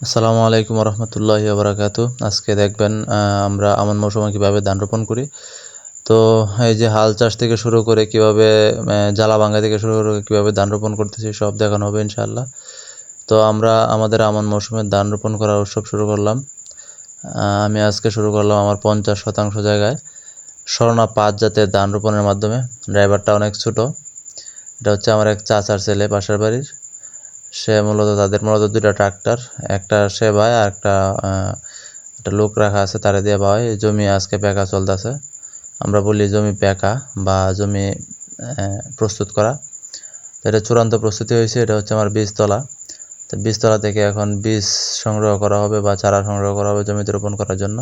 আসসালামু আলাইকুম রহমতুল্লাহি বারাকাত আজকে দেখবেন আমরা আমন মৌসুমে কীভাবে ধান রোপণ করি। তো এই যে হাল চাষ থেকে শুরু করে কীভাবে জ্বালা ভাঙ্গা থেকে শুরু করে কীভাবে ধান রোপণ করতেছি, সব দেখানো হবে ইনশাআল্লাহ। তো আমরা আমাদের আমন মৌসুমে ধান রোপণ করার উৎসব শুরু করলাম। আমি আজকে শুরু করলাম আমার পঞ্চাশ শতাংশ জায়গায় স্বর্ণা পাঁচ জাতের ধান রোপণের মাধ্যমে। ড্রাইভারটা অনেক ছোট। এটা হচ্ছে আমার এক চাচার ছেলে, পাশের বাড়ির। সে মূলত তাদের, মূলত দুইটা ট্রাক্টর, একটা সে ভাই আর একটা একটা লোক রাখা আছে তারে দিয়ে ভাই, জমি আজকে পেকা চলতেছে। আমরা বলি জমি পেকা বা জমি প্রস্তুত করা। তো এটা চূড়ান্ত প্রস্তুতি হয়েছে, এটা হচ্ছে আমার বীজতলা। তো বীজতলা থেকে এখন বীজ সংগ্রহ করা হবে বা চারা সংগ্রহ করা হবে জমিতে রোপণ করার জন্য।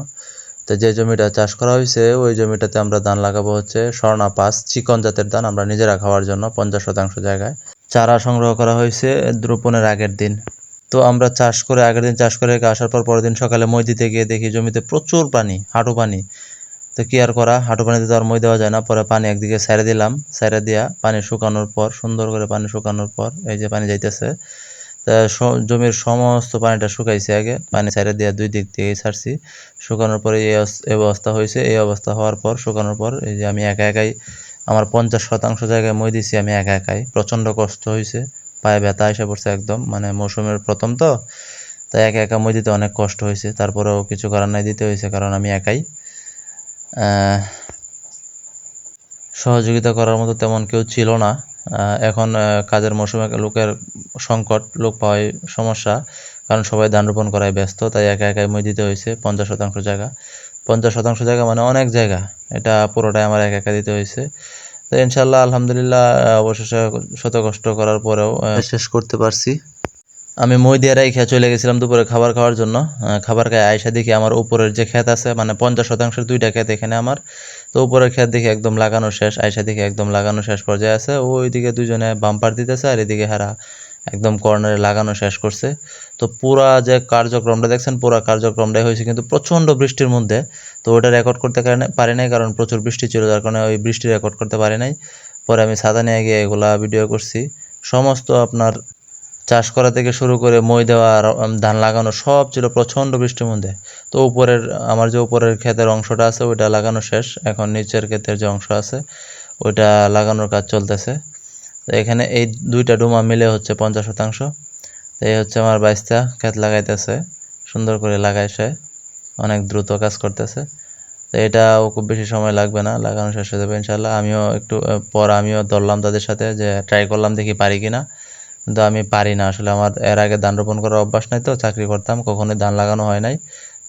তো যে জমিটা চাষ করা হয়েছে, ওই জমিটাতে আমরা ধান লাগাবো হচ্ছে স্বর্ণা পাঁচ চিকন জাতের ধান আমরা নিজেরা খাওয়ার জন্য পঞ্চাশ শতাংশ জায়গায়। চারা সংগ্রহ করা হয়েছে রোপণের আগের দিন। তো আমরা চাষ করে, আগের দিন চাষ করে আসার পর পরের দিন সকালে মই দিতে গিয়ে দেখি জমিতে প্রচুর পানি, হাঁটু পানি। তো কি আর করা, হাঁটু পানিতে তো আর মই দেওয়া যায় না। পরে পানি একদিকে সাইরে দিলাম সাইরে দিয়া পানি শুকানোর পর, সুন্দর করে পানি শুকানোর পর এই যে পানি যাইতেছে জমির সমস্ত পানিটা শুকাইছে আগে, পানি সাইরে দিয়া দুই দিক থেকে ছাড়ছি। শুকানোর পরে এই অবস্থা হয়েছে, এই অবস্থা হওয়ার পর, শুকানোর পর এই যে আমি একা একাই আমার পঞ্চাশ শতাংশ জায়গায় মই দিছি, আমি একা একাই। প্রচণ্ড কষ্ট হয়েছে পায়ে ব্যথা এসে পড়ছে একদম মানে মৌসুমের প্রথম তো। তাই একা একা মই দিতে অনেক কষ্ট হয়েছে তারপরেও কিছু করার নাই, দিতে হয়েছে কারণ আমি একাই। সহযোগিতা করার মতো তেমন কেউ ছিল না। এখন কাজের মৌসুমে লোকের সংকট, লোক পাওয়াই সমস্যা, কারণ সবাই ধান রোপণ করায় ব্যস্ত, তাই একা একাই মই দিতে হয়েছে পঞ্চাশ শতাংশ জায়গা। পঞ্চাশ শতাংশ জায়গা মানে অনেক জায়গা। এটা পুরোটাই আমার একা একা দিতে হয়েছে। তো ইনশাল্লাহ আলহামদুলিল্লাহ অবশেষে শত কষ্ট করার পরেও শেষ করতে পারছি। আমি মই দিয়ে রাই খেয়ে চলে গেছিলাম দুপুরে খাবার খাওয়ার জন্য। খাবার খাই আয়সা দেখি আমার উপরের যে ক্ষেত আছে মানে পঞ্চাশ শতাংশের দুইটা ক্ষেত এখানে আমার। তো উপরের ক্ষেত দেখি একদম লাগানো শেষ আয়সা দেখি একদম লাগানো শেষ পর্যায়ে আছে। ওইদিকে দুজনে বাম্পার দিতেছে আর এদিকে হারা একদম কর্নারে লাগানো শেষ করছে। তো পুরা যে কার্যক্রমটা দেখছেন, পুরা কার্যক্রমটাই হয়েছে কিন্তু প্রচণ্ড বৃষ্টির মধ্যে। তো ওটা রেকর্ড করতে পারি নাই, কারণ প্রচুর বৃষ্টি ছিল, যার কারণে ওই বৃষ্টি রেকর্ড করতে পারি নাই। পরে আমি ছাতা নিয়ে গিয়ে এগুলা ভিডিও করছি। সমস্ত আপনার চাষ করা থেকে শুরু করে মই দেওয়া ধান লাগানো সব ছিল প্রচণ্ড বৃষ্টির মধ্যে। তো উপরের, আমার যে উপরের ক্ষেতের অংশটা আছে, ওইটা লাগানো শেষ। এখন নিচের ক্ষেতের যে অংশ আছে, ওইটা লাগানোর কাজ চলতেছে। তো এখানে এই দুইটা ডুমা মিলে হচ্ছে পঞ্চাশ শতাংশ। তো এই হচ্ছে আমার বাইশটা ক্ষেত লাগাইতেছে। সুন্দর করে লাগাইছে। অনেক দ্রুত কাজ করতেছে। তো এটাও খুব বেশি সময় লাগবে না, লাগানো শেষ হয়ে যাবে ইনশাল্লাহ আমিও একটু পর আমিও ধরলাম তাদের সাথে যে ট্রাই করলাম দেখি পারি কিনা। কিন্তু আমি পারি না। আসলে আমার এর আগে ধান রোপণ করার অভ্যাস নাই তো, চাকরি করতাম, কখনোই ধান লাগানো হয় নাই।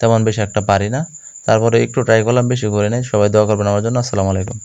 তেমন বেশি একটা পারি না। তারপরে একটু ট্রাই করলাম, বেশি করে নাই। সবাই দোয়া করবেন আমার জন্য। আসসালামু আলাইকুম।